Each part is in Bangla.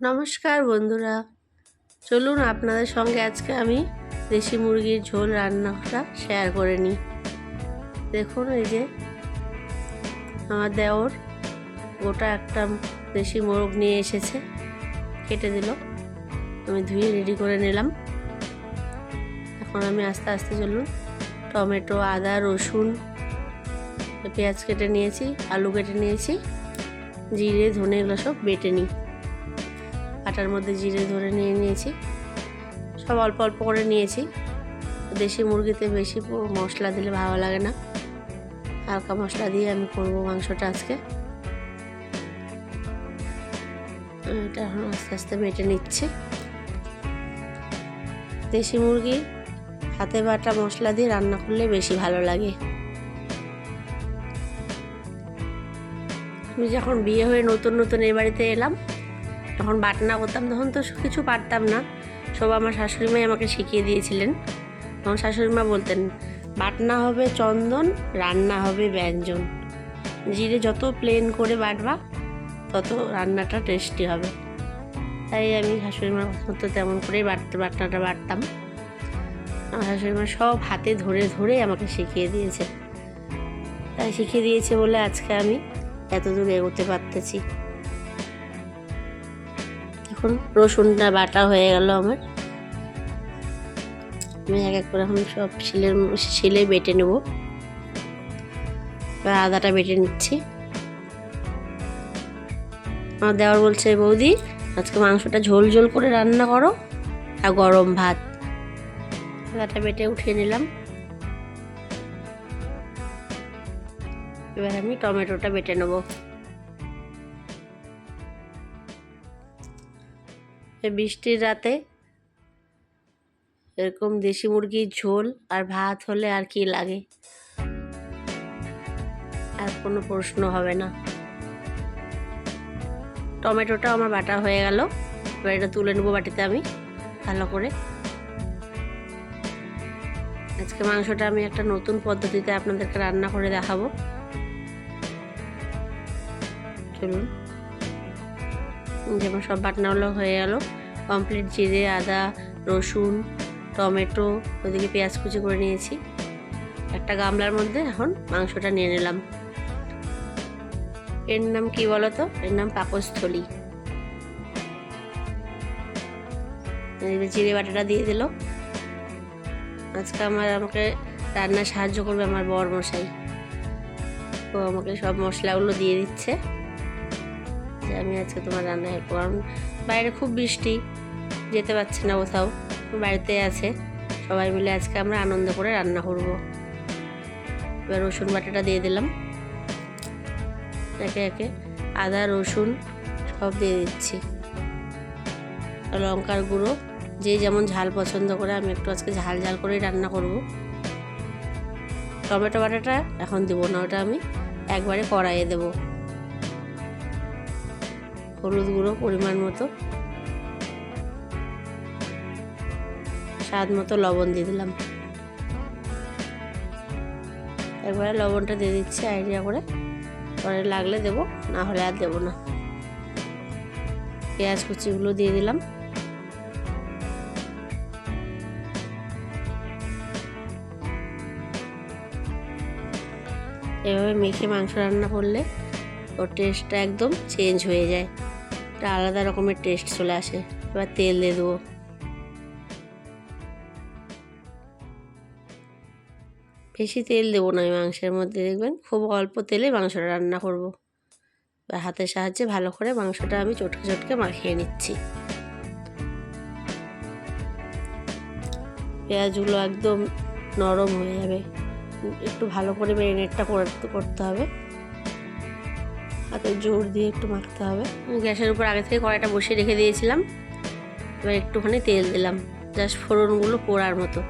নমস্কার বন্ধুরা। চলুন আপনাদের সঙ্গে আজকে আমি দেশি মুরগির ঝোল রান্নাটা শেয়ার করে নিই। দেখুন এই যে আমার দেওর গোটা একটা দেশি মোরগ নিয়ে এসেছে। কেটে দিল। আমি ধুয়ে রেডি করে নিলাম। এখন আমি আস্তে আস্তে চলুন টমেটো, আদা, রসুন, পেঁয়াজ কেটে নিয়েছি, আলু কেটে নিয়েছি, জিরে, ধনে এগুলো সব বেটে নিই। আটার মধ্যে জিরে ধরে নিয়ে নিয়েছি। সব অল্প অল্প করে নিয়েছি। দেশি মুরগিতে বেশি মশলা দিলে ভালো লাগে না। হালকা মশলা দিয়ে আমি করব মাংসটা আজকে। এটা এখন আস্তে আস্তে বেটে নিচ্ছি। দেশি মুরগি হাতে বাটা মশলা দিয়ে রান্না করলে বেশি ভালো লাগে। আমি যখন বিয়ে হয়ে নতুন নতুন এ বাড়িতে এলাম তখন বাটনা করতাম, তখন তো কিছু পারতাম না। সব আমার শাশুড়ি মাই আমাকে শিখিয়ে দিয়েছিলেন। তখন শাশুড়ি মা বলতেন বাটনা হবে চন্দন, রান্না হবে ব্যঞ্জন। জিরে যত প্লেন করে বাটবা, তত রান্নাটা টেস্টি হবে। তাই আমি শাশুড়ি মার মতো তেমন করেই বাটতে, বাটনাটা বাটতাম। আমার শাশুড়ি মা সব হাতে ধরে ধরে আমাকে শিখিয়ে দিয়েছে। তাই শিখিয়ে দিয়েছে বলে আজকে আমি এত দূর এগোতে পারতেছি। এখন রসুনটা বাটা হয়ে গেল আমার। আমি এক এক করে এখন সব শিলের শিলে বেটে নেব। আদাটা বেটে নিচ্ছি। আমার দেওয়ার বলছে, বৌদি, আজকে মাংসটা ঝোল ঝোল করে রান্না করো আর গরম ভাত। আদাটা বেটে উঠিয়ে নিলাম। এবার আমি টমেটোটা বেটে নেব। বৃষ্টির রাতে এরকম দেশি মুরগির ঝোল আর ভাত হলে আর কি লাগে? আর কোনো প্রশ্ন হবে না। টমেটোটা আমার বাটা হয়ে গেল। এবার এটা তুলে নেব বাটিতে আমি, ভালো করে। আজকে মাংসটা আমি একটা নতুন পদ্ধতিতে আপনাদেরকে রান্না করে দেখাবো। চলুন। যেমন সব বাটনাগুলো হয়ে গেল। কমপ্লিট জিরে, আদা, রসুন, টমেটো, ওদিকে পেঁয়াজ কুচি করে নিয়েছি। একটা গামলার মধ্যে এখন মাংসটা নিয়ে নিলাম। এর নাম কি বলো তো এর নাম পাকস্থলী। জিরে বাটাটা দিয়ে দিল। আজকে আমার আমাকে রান্না সাহায্য করবে আমার বর মশাই তো আমাকে সব মশলাগুলো দিয়ে দিচ্ছে। যে আমি আজকে তোমার রান্না হেল্প কারণ বাইরে খুব বৃষ্টি, যেতে পারছে না কোথাও। বাড়িতে আছে। সবাই মিলে আজকে আমরা আনন্দ করে রান্না করব। এবার রসুন বাটাটা দিয়ে দিলাম। একে একে আদা, রসুন সব দিয়ে দিচ্ছি। লঙ্কার গুঁড়ো, যে যেমন ঝাল পছন্দ করে, আমি একটু আজকে ঝাল ঝাল করেই রান্না করব। টমেটো বাটাটা এখন দেবো না, ওটা আমি একবারে কড়াইয়ে দেবো। হলুদ গুঁড়ো পরিমাণ মতো। স্বাদ মতো লবণ দিয়ে দিলাম। একবারে লবণটা দিয়ে দিচ্ছি আইডিয়া করে। পরে লাগলে দেব, না হলে আর দেবো না। পেঁয়াজ কুচিগুলো দিয়ে দিলাম। এভাবে মেখে মাংস রান্না করলে ওর টেস্টটা একদম চেঞ্জ হয়ে যায়। একটা আলাদা রকমের টেস্ট চলে আসে। এবার তেল দিয়ে দেবো। বেশি তেল দেবো না আমি মাংসের মধ্যে, দেখবেন? খুব অল্প তেলে মাংসটা রান্না করব। হাতের সাহায্যে ভালো করে মাংসটা আমি চটকে চটকে মাখিয়ে নিচ্ছি। পেঁয়াজগুলো একদম নরম হয়ে যাবে। একটু ভালো করে ম্যারিনেটটা করতে হবে। হাতে জোর দিয়ে একটু মাখতে হবে। গ্যাসের উপর আগে থেকে কড়াইটা বসিয়ে রেখে দিয়েছিলাম। এবার একটুখানি তেল দিলাম। জাস্ট ফোড়নগুলো পোড়ার মতো।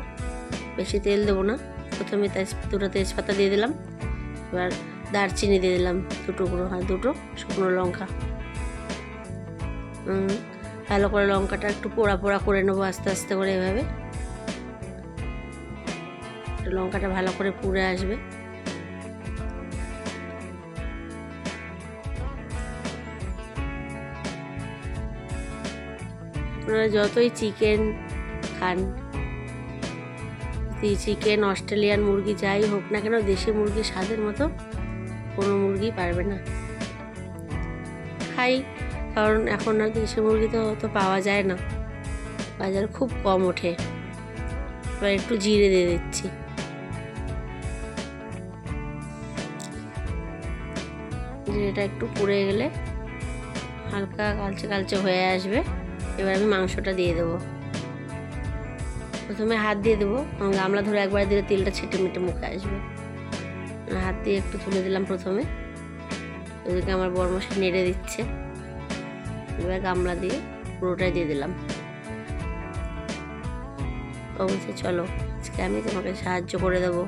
বেশি তেল দেবো না। প্রথমে দুটো তেজপাতা দিয়ে দিলাম। এবার দারচিনি দিয়ে দিলাম দুটো গুঁড়ো, হয়, দুটো শুকনো লঙ্কা। ভালো করে লঙ্কাটা একটু পোড়া পোড়া করে নেব আস্তে আস্তে করে এভাবে। লঙ্কাটা ভালো করে পুড়ে আসবে। আপনারা যতই চিকেন খান চিকেন, অস্ট্রেলিয়ান মুরগি যাই হোক না কেন, দেশি মুরগির স্বাদের মতো কোনো মুরগি পারবে না। খাই, কারণ এখন আর দেশি মুরগি তো অত পাওয়া যায় না। বাজার খুব কম ওঠে। এবার একটু জিরে দিয়ে দিচ্ছি। জিরেটা একটু পুড়ে গেলে হালকা কালচে কালচে হয়ে আসবে। এবার আমি মাংসটা দিয়ে দেবো। প্রথমে হাত দিয়ে দেবো গামলা ধরে একবার দিলে তেলটা ছিটে মিটে মুখে আসবে। হাত দিয়ে একটু তুলে দিলাম প্রথমে। ওদেরকে আমার বরমশাই নেড়ে দিচ্ছে। এবার গামলা দিয়ে পুরোটাই দিয়ে দিলাম। অবশ্যই চলো, আজকে আমি তোমাকে সাহায্য করে দেবো।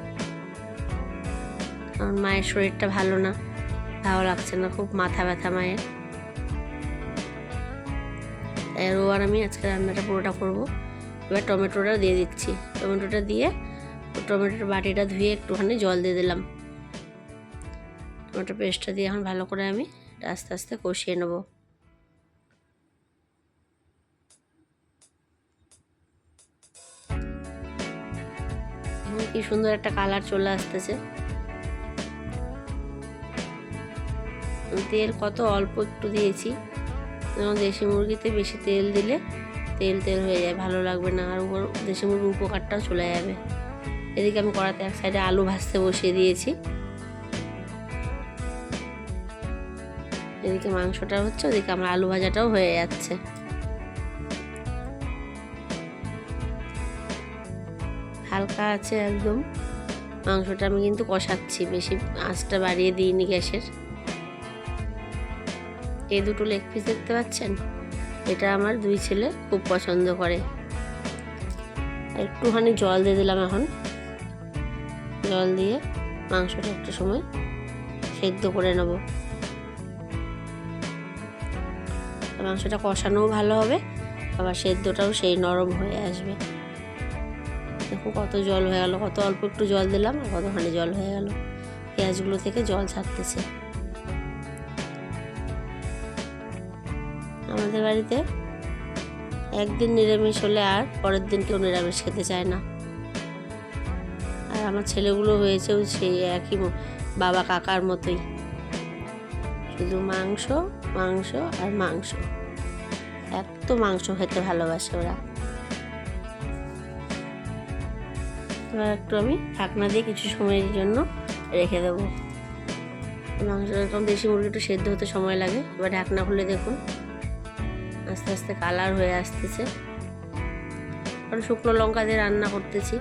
কারণ মায়ের শরীরটা ভালো না, ভালো লাগছে না, খুব মাথা ব্যথা মায়ের। আর আমি আজকে রান্নাটা পুরোটা করব। এবার টমেটোটা দিয়ে দিচ্ছি। টমেটোটা দিয়ে টমেটোর বাটিটা ধুয়ে একটুখানি জল দিয়ে দিলাম। টমেটো পেস্টটা দিয়ে এখন ভালো করে আমি আস্তে আস্তে কষিয়ে নেব। কি সুন্দর একটা কালার চলে আসতেছে। তেল কত অল্প একটু দিয়েছি। যেমন দেশি মুরগিতে বেশি তেল দিলে তেল তেল হয়ে যায়, ভালো লাগবে না। আর উপর দেশি মুরগির উপকারটাও চলে যাবে। এদিকে আমি কড়াতে এক সাইডে আলু ভাজতে বসিয়ে দিয়েছি। এদিকে মাংসটা হচ্ছে, ওদিকে আমার আলু ভাজাটাও হয়ে যাচ্ছে। হালকা আছে একদম। মাংসটা আমি কিন্তু কষাচ্ছি, বেশি আঁচটা বাড়িয়ে দিইনি গ্যাসের। এই দুটো লেগ পিস দেখতে পাচ্ছেন? এটা আমার দুই ছেলে খুব পছন্দ করে। একটুখানি জল দিয়ে দিলাম এখন। জল দিয়ে মাংসটা একটু সময় সেদ্ধ করে নেব। মাংসটা কষানোও ভালো হবে, আবার সেদ্ধটাও সেই নরম হয়ে আসবে। দেখো কত জল হয়ে গেল, কত অল্প একটু জল দিলাম আর কতখানি জল হয়ে গেল। পেঁয়াজগুলো থেকে জল ছাড়তেছে। আমাদের বাড়িতে। একদিন নিরামিষ হলে আর পরের দিন কেউ নিরামিষ খেতে চায় না। আর আমার ছেলেগুলো হয়েছেও সেই একই বাবা কাকার মতোই। শুধু মাংস মাংস আর মাংস। এত মাংস খেতে ভালোবাসে ওরা। এবার একটু আমি ঢাকনা দিয়ে কিছু সময়ের জন্য রেখে দেবো। মাংস এরকম দেশি মুরগি একটু সেদ্ধ হতে সময় লাগে। এবার ঢাকনা খুলে দেখুন। আস্তে আস্তে কালার হয়ে আসতেছে। কারণ শুকনো লঙ্কা দিয়ে রান্না করতেছি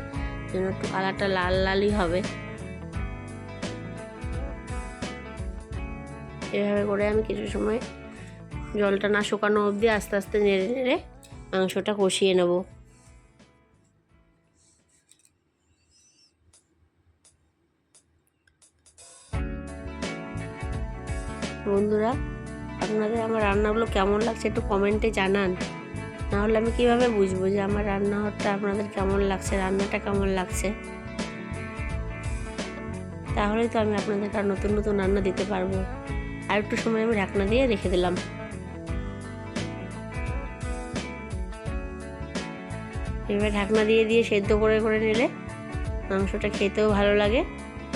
জন্য একটু কালারটা লাল লালই হবে। এভাবে করে আমি কিছু সময় জলটা না শুকানো অবধি আস্তে আস্তে নেড়ে নেড়ে মাংসটা কষিয়ে নেব। বন্ধুরা আপনাদের আমার রান্নাগুলো কেমন লাগছে একটু কমেন্টে জানান। নাহলে আমি কীভাবে বুঝব যে আমার রান্নাঘরটা আপনাদের কেমন লাগছে, রান্নাটা কেমন লাগছে? তাহলেই তো আমি আপনাদেরকে আর নতুন নতুন রান্না দিতে পারব। আর একটু সময় আমি ঢাকনা দিয়ে রেখে দিলাম। এবার ঢাকনা দিয়ে দিয়ে সেদ্ধ করে করে নিলে মাংসটা খেতেও ভালো লাগে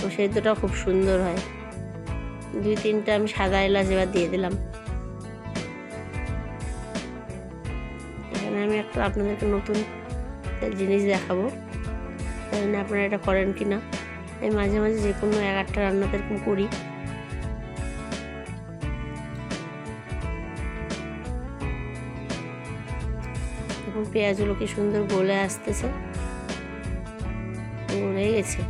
ও সেদ্ধটাও খুব সুন্দর হয়। দুই তিনটা আমি সাদা এলাচ এবার দিয়ে দিলাম। এখানে আমি একটা, আপনাদেরকে নতুন জিনিস দেখাবো। জানি না আপনারা এটা করেন কি না আমি মাঝে মাঝে যে কোনো এক আটটা রান্না এরকম করি। এখন পেঁয়াজগুলো কি সুন্দর গলে আসতেছে। গলে গেছে।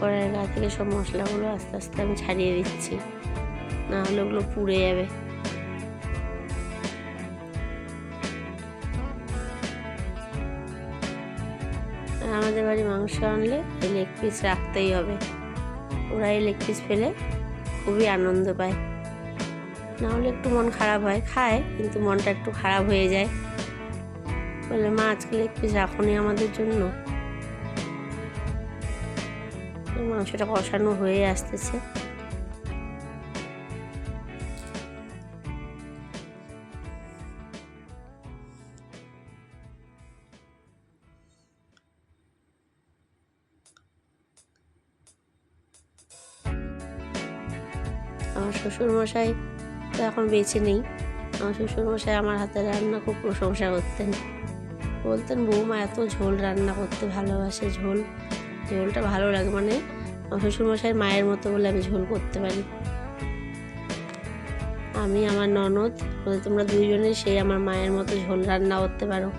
কড়াইয়ের গা থেকে সব মশলাগুলো আস্তে আস্তে আমি ছাড়িয়ে দিচ্ছি। না হলে ওগুলো পুড়ে যাবে। আমাদের বাড়ি মাংস আনলে এই লেগ পিস রাখতেই হবে। ওরা এই লেগ পিস ফেলে খুবই আনন্দ পায়। না হলে একটু মন খারাপ হয়, খায়, কিন্তু মনটা একটু খারাপ হয়ে যায়। বলে, মা, আজকে লেগ পিস রাখুনি আমাদের জন্য। মাংসটা কষানো হয়ে আসতেছে। আমার শ্বশুরমশাই তো এখন বেঁচে নেই। আমার শ্বশুরমশাই আমার হাতে রান্না খুব প্রশংসা করতেন। বলতেন, বৌমা, এত ঝোল রান্না করতে ভালোবাসে, ঝোল ঝোলটা ভালো লাগে মানে আমার শ্বশুরমশাই মায়ের মতো বলে আমি ঝোল করতে পারি। আমি, আমার ননদ তোমরা দুইজনে সেই আমার মায়ের মতো ঝোল রান্না করতে পারো।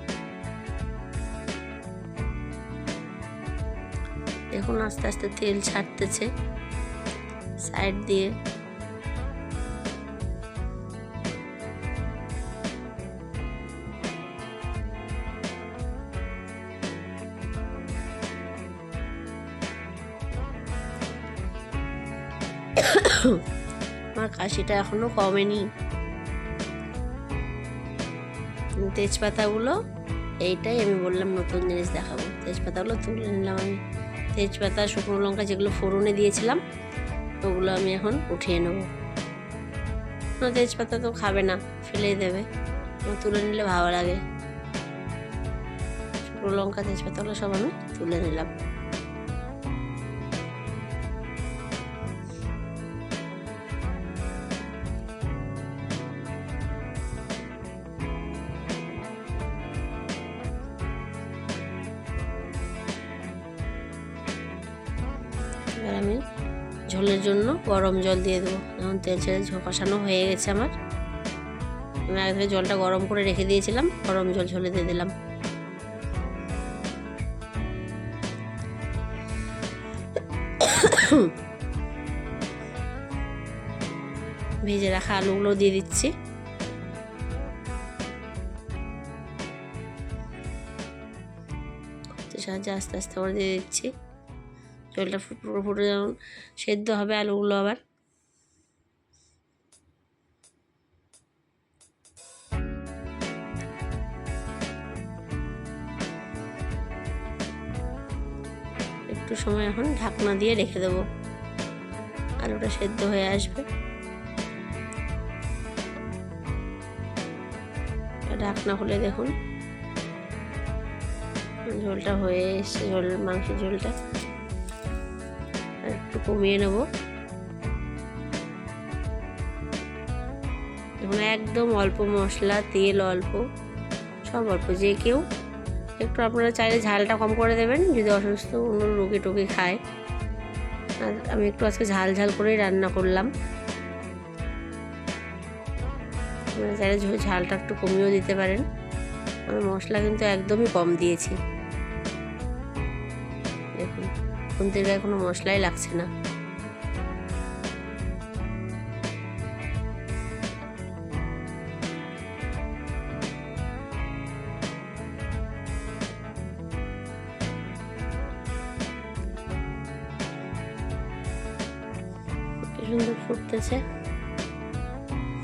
এখন আস্তে আস্তে তেল ছাড়তেছে সাইড দিয়ে। আমার কাশিটা এখনও কমেনি। তেজপাতাগুলো, এইটাই আমি বললাম নতুন জিনিস দেখাবো। তেজপাতাগুলো তুলে নিলাম আমি। তেজপাতা, শুকনো লঙ্কা যেগুলো ফোড়নে দিয়েছিলাম, ওগুলো আমি এখন উঠিয়ে নেব। তেজপাতা তো খাবে না, ফেলেই দেবে। তুলে নিলে ভালো লাগে। শুকনো লঙ্কা, তেজপাতাগুলো সব আমি তুলে নিলাম। আমি ঝোলের জন্য গরম জল দিয়ে দেবো। এখন তেল ছেড়ে কষানো হয়ে গেছে আমার। আমি আগে থেকে জলটা গরম করে রেখে দিয়েছিলাম, গরম জল ঝোলে দিয়ে দিলাম। ভেজে রাখা আলুগুলো দিয়ে দিচ্ছি। সাহায্যে আস্তে আস্তে করে দিয়ে দিচ্ছি। জলটা পুরো ফুটে যেমন সেদ্ধ হবে আলুগুলো আবার। একটু সময় এখন ঢাকনা দিয়ে রেখে দেবো। আলুটা সেদ্ধ হয়ে আসবে। ঢাকনা খুলে দেখুন। ঝোলটা হয়ে এসছে, ঝোল মাংসের ঝোলটা। একটু কমিয়ে নেব। এখন একদম অল্প মশলা, তেল অল্প, সব অল্প। যে কেউ একটু আপনারা চাইলে ঝালটা কম করে দেবেন, যদি অসুস্থ কোনো রোগী টোগী খায়। আর আমি একটু আজকে ঝাল ঝাল করেই রান্না করলাম। আপনারা চাইলে ঝালটা একটু কমিয়েও দিতে পারেন। আমি মশলা কিন্তু একদমই কম দিয়েছি। খুন্তির গায়ে কোনো মশলাই লাগছে না। সুন্দর ফুটতেছে।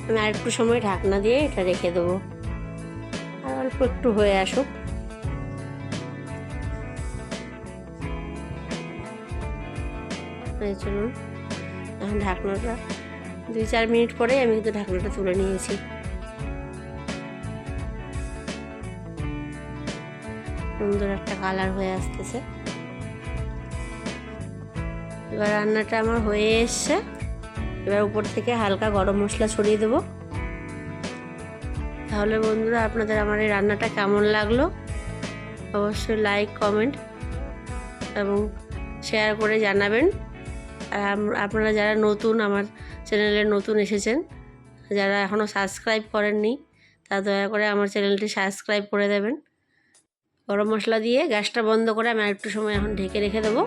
আমি আর একটু সময় ঢাকনা দিয়ে এটা রেখে দেবো। আর অল্প একটু হয়ে আসুক। চলুন এখন ঢাকনাটা দুই চার মিনিট পরে আমি কিন্তু ঢাকনাটা তুলে নিয়েছি। সুন্দর একটা কালার হয়ে আসতেছে। এবার রান্নাটা আমার হয়ে এসছে। এবার উপর থেকে হালকা গরম মশলা ছড়িয়ে দেবো। তাহলে বন্ধুরা, আপনাদের আমার এই রান্নাটা কেমন লাগল? অবশ্যই লাইক কমেন্ট এবং শেয়ার করে জানাবেন। আর আপনারা যারা নতুন আমার চ্যানেলে নতুন এসেছেন, যারা এখনও সাবস্ক্রাইব করেননি, তা দয়া করে আমার চ্যানেলটি সাবস্ক্রাইব করে দেবেন। গরম মশলা দিয়ে গ্যাসটা বন্ধ করে আমি একটু সময় এখন ঢেকে রেখে দেবো।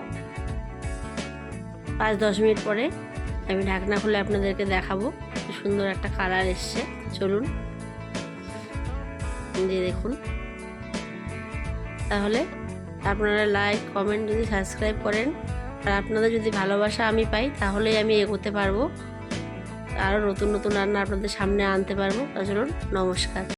পাঁচ দশ মিনিট পরে আমি ঢাকনা খুলে আপনাদেরকে দেখাবো সুন্দর একটা কালার এসছে। চলুন, দিয়ে দেখুন। তাহলে আপনারা লাইক কমেন্ট যদি সাবস্ক্রাইব করেন আর আপনাদের যদি ভালোবাসা আমি পাই, তাহলেই আমি এগোতে পারব। আরও নতুন নতুন রান্না আপনাদের সামনে আনতে পারব। তা চলুন, নমস্কার।